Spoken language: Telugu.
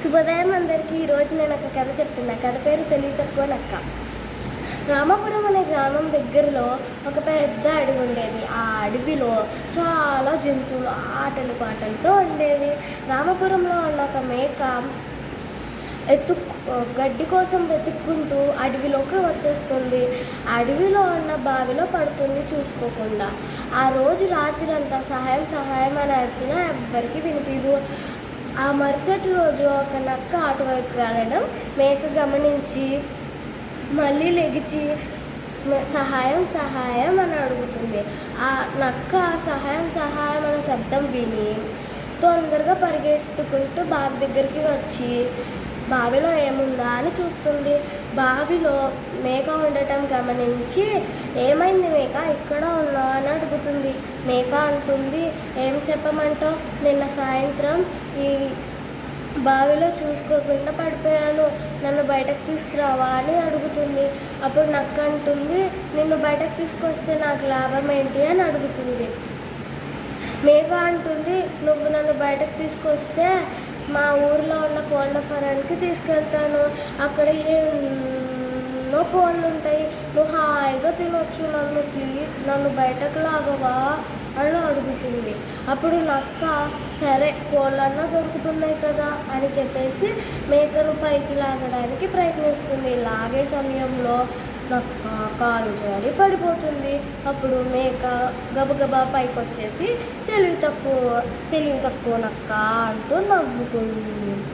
శుభోదయం అందరికీ. ఈరోజు నేను ఒక కథ చెప్తున్నా. కథ పేరు తెలివి తక్కువ నక్క రామాపురం అనే గ్రామం దగ్గరలో ఒక పెద్ద అడవి ఉండేది. ఆ అడవిలో చాలా జంతువులు ఆటలు పాటలతో ఉండేవి. రామాపురంలో ఉన్న ఒక మేక ఎత్తు గడ్డి కోసం వెతుక్కుంటూ అడవిలోకి వచ్చేస్తుంది. అడవిలో ఉన్న బావిలో పడుతుంది చూసుకోకుండా. ఆ రోజు రాత్రి అంతా సహాయం సహాయం అని అరిచినా ఎవ్వరికి వినిపించదు ఆ మరుసటి రోజు ఒక నక్క అటువైపు వెళ్ళడం మేక గమనించి మళ్ళీ లెగిచి సహాయం సహాయం అని అడుగుతుంది. ఆ నక్క సహాయం సహాయం అనే శబ్దం విని తొందరగా పరిగెట్టుకుంటూ బావి దగ్గరికి వచ్చి బావిలో ఏముందా? అని చూస్తుంది. బావిలో మేక ఉండటం గమనించి ఏమైంది మేక? ఇక్కడ అని అడుగుతుంది. మేక అంటుంది ఏం చెప్పమంటావు? నిన్న సాయంత్రం ఈ బావిలో చూసుకోకుండా పడిపోయాను. నన్ను బయటకు తీసుకురావా అని అడుగుతుంది. అప్పుడు నక్క అంటుంది నిన్ను బయటకు తీసుకొస్తే నాకు లాభం ఏంటి? అని అడుగుతుంది. మేఘ అంటుంది నువ్వు నన్ను బయటకు తీసుకొస్తే మా ఊర్లో ఉన్న కోళ్ళ ఫారానికి తీసుకెళ్తాను. అక్కడ ఏ ఎన్నో కోళ్ళు ఉంటాయి. నువ్వు హాయిగా తినొచ్చు. నన్ను ప్లీజ్ నన్ను బయటకు లాగవా? అని అడుగుతుంది. అప్పుడు నక్క సరే కోళ్ళన్నా దొరుకుతున్నాయి కదా అని చెప్పేసి మేకను పైకి లాగడానికి ప్రయత్నిస్తుంది. లాగే సమయంలో నక్క కాలు జారి పడిపోతుంది. అప్పుడు మేక గబగబా పైకి వచ్చేసి తెలివి తక్కువ తెలివి తక్కువ నక్క అంటూ నవ్వుకుంది